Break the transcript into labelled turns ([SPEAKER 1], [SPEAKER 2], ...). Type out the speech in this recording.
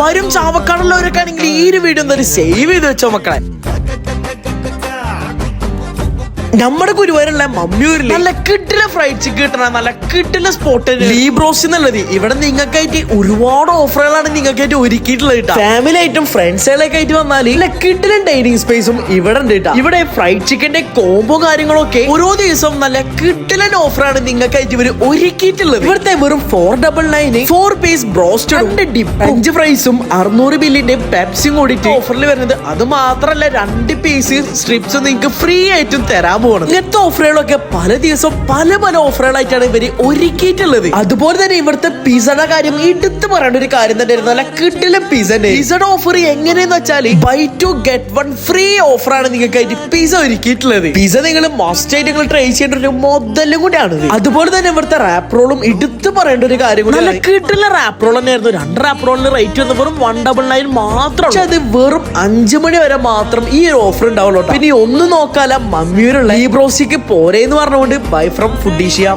[SPEAKER 1] ഗുരുവായൂരും ചാവക്കാടുള്ളവരൊക്കെ ആണെങ്കിൽ ഈ ഒരു വീഡിയോ ഒന്ന് സേവ് ചെയ്ത് വെച്ചോ മക്കളെ. നമ്മുടെ ഗുരുവായൂരുള്ള മമ്മിയൂരിൽ നല്ല കിട്ടിലെ ഫ്രൈഡ് ചിക്കൻ കിട്ടണ നല്ല കിട്ടിലെ സ്പോട്ട് ലീബ്രോസ് എന്നുള്ളത് ഇവിടെ നിങ്ങൾക്കായിട്ട് ഒരുപാട് ഓഫറുകളാണ് നിങ്ങൾക്കായിട്ട് ഒരുക്കിയിട്ടുള്ളത് കേട്ടോ. ഫാമിലി ആയിട്ടും ഫ്രണ്ട്സുകളൊക്കെ ആയിട്ട് വന്നാൽ നല്ല കിട്ടിലും ഡൈനിങ് സ്പേസും ഇവിടെ ഉണ്ട് കേട്ടോ. ഇവിടെ ഫ്രൈഡ് ചിക്കന്റെ കോംബോ കാര്യങ്ങളൊക്കെ ഓരോ ദിവസവും നല്ല കിട്ടിലൻ ഓഫറാണ് നിങ്ങൾക്കായിട്ട് ഇവർ ഒരുക്കിയിട്ടുള്ളത്. ഇവിടുത്തെ വെറും four double nine four piece broast രണ്ട് ഡിപ്പ് അഞ്ച് ഫ്രൈസും അറുന്നൂറ് ബില്ലിന്റെ പെപ്സിയും കൂടിയിട്ട് ഓഫറിൽ വരുന്നത് അത് മാത്രല്ല രണ്ട് പീസ് സ്ട്രിപ്സ് നിങ്ങൾക്ക് ഫ്രീ ആയിട്ടും തരാൻ പോകണം ഇങ്ങനത്തെ ഓഫറുകളൊക്കെ പല ദിവസവും പല പല ഓഫറുകളായിട്ടാണ് ഇവർ ഒരുക്കിയിട്ടുള്ളത്. അതുപോലെ തന്നെ ഇവിടുത്തെ പിസയുടെ കാര്യം എടുത്തു പറയേണ്ട ഒരു കാര്യം തന്നെയായിരുന്നു. നല്ല കിട്ടില്ല പിസ പിസയുടെ ഓഫർ എങ്ങനെയെന്ന് വെച്ചാൽ buy two get one free ഓഫറാണ് നിങ്ങൾക്കായിട്ട് പിസ ഒരുക്കിയിട്ടുള്ളത്. പിസ നിങ്ങൾ മസ്റ്റ് ആയിട്ട് നിങ്ങൾ ട്രൈ ചെയ്യേണ്ട ഒരു മുതലും കൂടിയാണ് അതുപോലെ തന്നെ ഇവിടുത്തെ റാപ്പ് റോളും എടുത്തു പറയേണ്ട ഒരു കാര്യം കൂടി നല്ല കിട്ടില്ല റാപ്പ് റോൾ തന്നെയായിരുന്നു. രണ്ട് റാപ്പ് റോളിന് റേറ്റ് വന്ന് വെറും വൺ ഡബിൾ നയൻ മാത്രം പക്ഷെ അത് വെറും അഞ്ചു മണി വരെ മാത്രം ഈ ഒരു ഓഫർ ഉണ്ടാവുള്ളൂ. പിന്നെ ഒന്ന് നോക്കാല മമ്മിയൂരുള്ള ഈ ബ്രോസിക്ക് പോരേന്ന് പറഞ്ഞുകൊണ്ട് ബൈ ഫ്രം ഫുഡീഷ്യ.